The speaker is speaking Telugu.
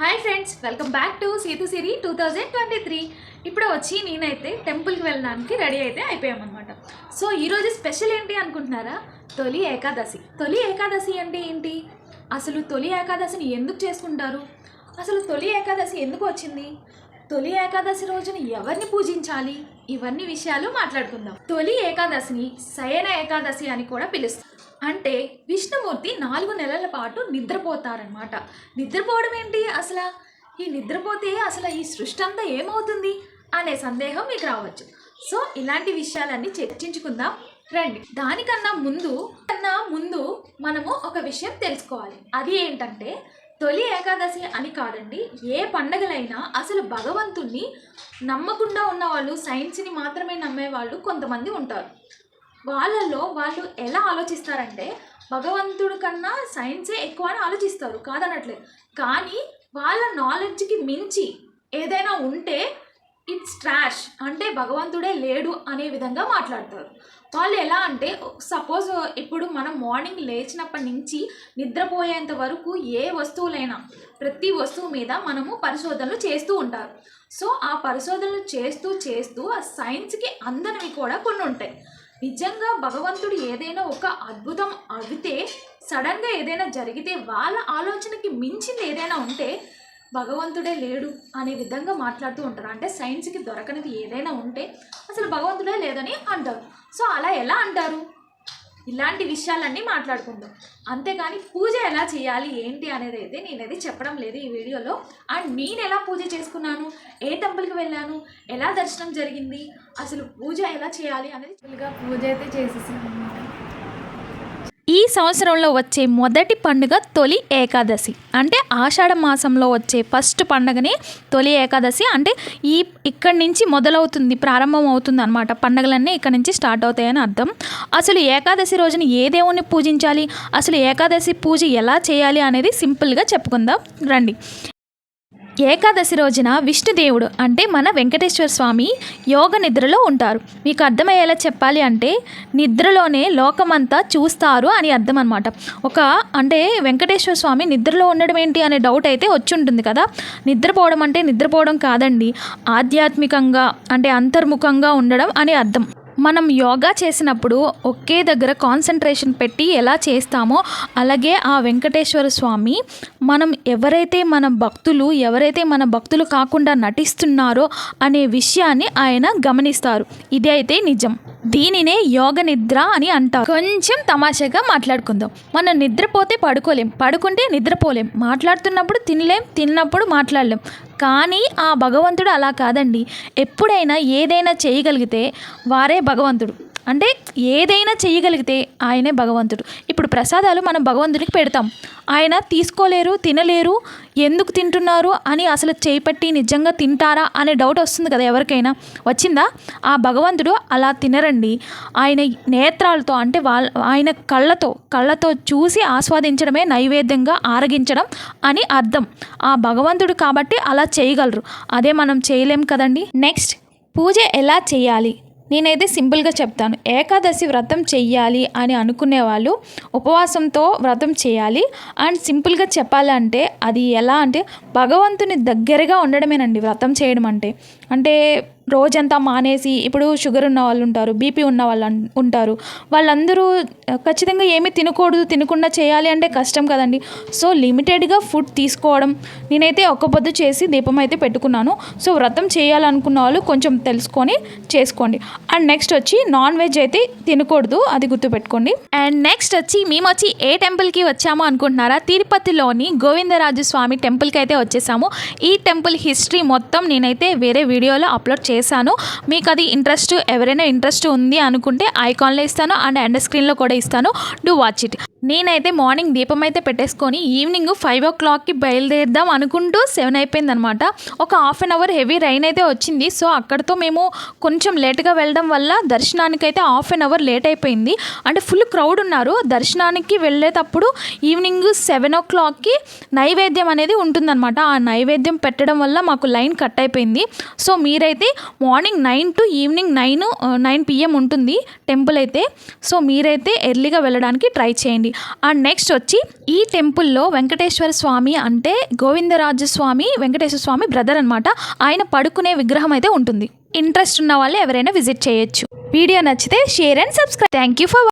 Hi friends welcome back to Seethu Siri two thousand twenty three ఇప్పుడు వచ్చి నేనైతే టెంపుల్కి వెళ్ళడానికి రెడీ అయితే అయిపోయామన్నమాట. సో ఈరోజు స్పెషల్ ఏంటి అనుకుంటున్నారా? తొలి ఏకాదశి. తొలి ఏకాదశి అంటే ఏంటి? అసలు తొలి ఏకాదశిని ఎందుకు చేసుకుంటారు? అసలు తొలి ఏకాదశి ఎందుకు వచ్చింది? తొలి ఏకాదశి రోజున ఎవరిని పూజించాలి? ఇవన్నీ విషయాలు మాట్లాడుకుందాం. తొలి ఏకాదశిని శయన ఏకాదశి అని కూడా పిలుస్తారు. అంటే విష్ణుమూర్తి నాలుగు నెలల పాటు నిద్రపోతారనమాట నిద్రపోవడం ఏంటి అసలు? ఈ నిద్రపోతే అసలు ఈ సృష్టి అంతా ఏమవుతుంది అనే సందేహం మీకు రావచ్చు. సో ఇలాంటి విషయాలన్నీ చర్చించుకుందాం. రండి. దానికన్నా ముందు కన్నా ముందు మనము ఒక విషయం తెలుసుకోవాలి. అది ఏంటంటే తొలి ఏకాదశి అని కాదండి ఏ పండగలైనా అసలు భగవంతుణ్ణి నమ్మకుండా ఉన్న వాళ్ళు సైన్స్ని మాత్రమే నమ్మే వాళ్ళు కొంతమంది ఉంటారు. వాళ్ళల్లో వాళ్ళు ఎలా ఆలోచిస్తారంటే భగవంతుడి కన్నా సైన్సే ఎక్కువ అని ఆలోచిస్తారు కాదనట్లేదు కానీ వాళ్ళ నాలెడ్జ్కి మించి ఏదైనా ఉంటే ఇట్స్ ట్రాష్ అంటే భగవంతుడే లేడు అనే విధంగా మాట్లాడతారు. వాళ్ళు ఎలా అంటే సపోజ్ ఇప్పుడు మనం మార్నింగ్ లేచినప్పటి నుంచి నిద్రపోయేంత వరకు ఏ వస్తువులైనా ప్రతి వస్తువు మీద మనము పరిశోధనలు చేస్తూ ఉంటారు. సో ఆ పరిశోధనలు చేస్తూ చేస్తూ ఆ సైన్స్కి అందనివి కూడా కొన్ని ఉంటాయి. నిజంగా భగవంతుడు ఏదైనా ఒక అద్భుతం అవితే సడన్గా ఏదైనా జరిగితే వాళ్ళ ఆలోచనకి మించింది ఏదైనా ఉంటే భగవంతుడే లేడు అనే విధంగా మాట్లాడుతూ ఉంటారు. అంటే సైన్స్కి దొరకనిది ఏదైనా ఉంటే అసలు భగవంతుడే లేదని అంటారు. సో అలా ఎలా అంటారు? ఇలాంటి విషయాలన్నీ మాట్లాడుకుందాం. అంతేగాని పూజ ఎలా చేయాలి ఏంటి అనేది అయితే నేనైతే చెప్పడం లేదు ఈ వీడియోలో. అండ్ నేను ఎలా పూజ చేసుకున్నాను ఏ టెంపుల్కి వెళ్ళాను ఎలా దర్శనం జరిగింది అసలు పూజ ఎలా చేయాలి అనేది పూజ అయితే చేసేసాను అనమాట ఈ సంవత్సరంలో వచ్చే మొదటి పండుగ తొలి ఏకాదశి. అంటే ఆషాఢ మాసంలో వచ్చే ఫస్ట్ పండుగనే తొలి ఏకాదశి. అంటే ఈ ఇక్కడి నుంచి మొదలవుతుంది ప్రారంభం అవుతుంది అనమాట పండుగలన్నీ ఇక్కడ నుంచి స్టార్ట్ అవుతాయని అర్థం. అసలు ఏకాదశి రోజున ఏ దేవుణ్ణి పూజించాలి? అసలు ఏకాదశి పూజ ఎలా చేయాలి అనేది సింపుల్గా చెప్పుకుందాం. రండి. ఏకాదశి రోజున విష్ణుదేవుడు అంటే మన వెంకటేశ్వర స్వామి యోగ నిద్రలో ఉంటారు. మీకు అర్థమయ్యేలా చెప్పాలి అంటే నిద్రలోనే లోకమంతా చూస్తారు అని అర్థం అనమాట ఒక అంటే వెంకటేశ్వర స్వామి నిద్రలో ఉండడం ఏంటి అనే డౌట్ అయితే వచ్చి ఉంటుంది కదా. నిద్రపోవడం అంటే నిద్రపోవడం కాదండి. ఆధ్యాత్మికంగా అంటే అంతర్ముఖంగా ఉండడం అని అర్థం. మనం యోగా చేసినప్పుడు ఒకే దగ్గర కాన్సన్ట్రేషన్ పెట్టి ఎలా చేస్తామో అలాగే ఆ వెంకటేశ్వర స్వామి మనం ఎవరైతే మన భక్తులు ఎవరైతే మన భక్తులు కాకుండా నటిస్తున్నారో అనే విషయాన్ని ఆయన గమనిస్తారు. ఇది అయితే నిజం. దీనినే యోగ నిద్ర అని అంటారు. కొంచెం తమాషాగా మాట్లాడుకుందాం. మనం నిద్రపోతే పడుకోలేం. పడుకుంటే నిద్రపోలేం. మాట్లాడుతున్నప్పుడు తినలేం తిన్నప్పుడు మాట్లాడలేం. కానీ ఆ భగవంతుడు అలా కాదండి. ఎప్పుడైనా ఏదైనా చేయగలిగితే వారే భగవంతుడు. అంటే ఏదైనా చేయగలిగితే ఆయనే భగవంతుడు. ఇప్పుడు ప్రసాదాలు మనం భగవంతుడికి పెడతాం. ఆయన తీసుకోలేరు తినలేరు ఎందుకు తింటున్నారు అని అసలు చేపట్టి నిజంగా తింటారా అనే డౌట్ వస్తుంది కదా ఎవరికైనా. వచ్చిందా? ఆ భగవంతుడు అలా తినరండి. ఆయన నేత్రాలతో అంటే వాళ్ళ ఆయన కళ్ళతో కళ్ళతో చూసి ఆస్వాదించడమే నైవేద్యంగా ఆరగించడం అని అర్థం. ఆ భగవంతుడు కాబట్టి అలా చేయగలరు. అదే మనం చేయలేం కదండి. నెక్స్ట్ పూజ ఎలా చేయాలి? నేనైతే సింపుల్గా చెప్తాను. ఏకాదశి వ్రతం చెయ్యాలి అని అనుకునే వాళ్ళు ఉపవాసంతో వ్రతం చేయాలి. అండ్ సింపుల్గా చెప్పాలంటే అది ఎలా అంటే భగవంతుని దగ్గరగా ఉండడమేనండి వ్రతం చేయడం అంటే. అంటే రోజంతా మానేసి ఇప్పుడు షుగర్ ఉన్న వాళ్ళు ఉంటారు బీపీ ఉన్న వాళ్ళు ఉంటారు. వాళ్ళందరూ ఖచ్చితంగా ఏమీ తినకూడదు తినకుండా చేయాలి అంటే కష్టం కదండి. సో లిమిటెడ్గా ఫుడ్ తీసుకోవడం నేనైతే ఒక్క పొద్దు చేసి దీపం అయితే పెట్టుకున్నాను. సో వ్రతం చేయాలనుకున్న వాళ్ళు కొంచెం తెలుసుకొని చేసుకోండి. అండ్ నెక్స్ట్ వచ్చి నాన్ వెజ్ అయితే తినకూడదు అది గుర్తుపెట్టుకోండి. అండ్ నెక్స్ట్ వచ్చి మేము వచ్చి ఏ టెంపుల్కి వచ్చాము అనుకుంటున్నారా? తిరుపతిలోని గోవిందరాజు స్వామి టెంపుల్కి అయితే వచ్చేసాము. ఈ టెంపుల్ హిస్టరీ మొత్తం నేనైతే వేరే వీడియోలో అప్లోడ్ చేశాను. మీకు అది ఇంట్రెస్ట్ ఎవరైనా ఇంట్రెస్ట్ ఉంది అనుకుంటే ఐకాన్లో ఇస్తాను అండ్ ఎండ్ స్క్రీన్లో కూడా ఇస్తాను. డూ వాచ్ ఇట్ నేనైతే మార్నింగ్ దీపం అయితే పెట్టేసుకొని ఈవినింగ్ ఫైవ్ ఓ క్లాక్కి బయలుదేరుదాం అనుకుంటూ సెవెన్ అయిపోయింది అనమాట ఒక half an hour heavy rain అయితే వచ్చింది. సో అక్కడితో మేము కొంచెం లేట్గా వెళ్ళడం వల్ల దర్శనానికి అయితే హాఫ్ అన్ అవర్ లేట్ అయిపోయింది. అంటే ఫుల్ క్రౌడ్ ఉన్నారు. దర్శనానికి వెళ్ళేటప్పుడు ఈవినింగ్ సెవెన్ ఓ క్లాక్కి నైవేద్యం అనేది ఉంటుందన్నమాట ఆ నైవేద్యం పెట్టడం వల్ల మాకు లైన్ కట్ అయిపోయింది. సో మీరైతే morning nine to evening nine nine PM ఉంటుంది టెంపుల్ అయితే. సో మీరైతే ఎర్లీగా వెళ్ళడానికి ట్రై చేయండి. ఉంటుంది అండ్ నెక్స్ట్ వచ్చి ఈ టెంపుల్లో వెంకటేశ్వర స్వామి అంటే గోవిందరాజు స్వామి వెంకటేశ్వర స్వామి బ్రదర్ అనమాట ఆయన పడుకునే విగ్రహం అయితే ఉంటుంది. ఇంట్రెస్ట్ ఉన్న వాళ్ళు ఎవరైనా విజిట్ చేయొచ్చు. వీడియో నచ్చితే share and subscribe thank you for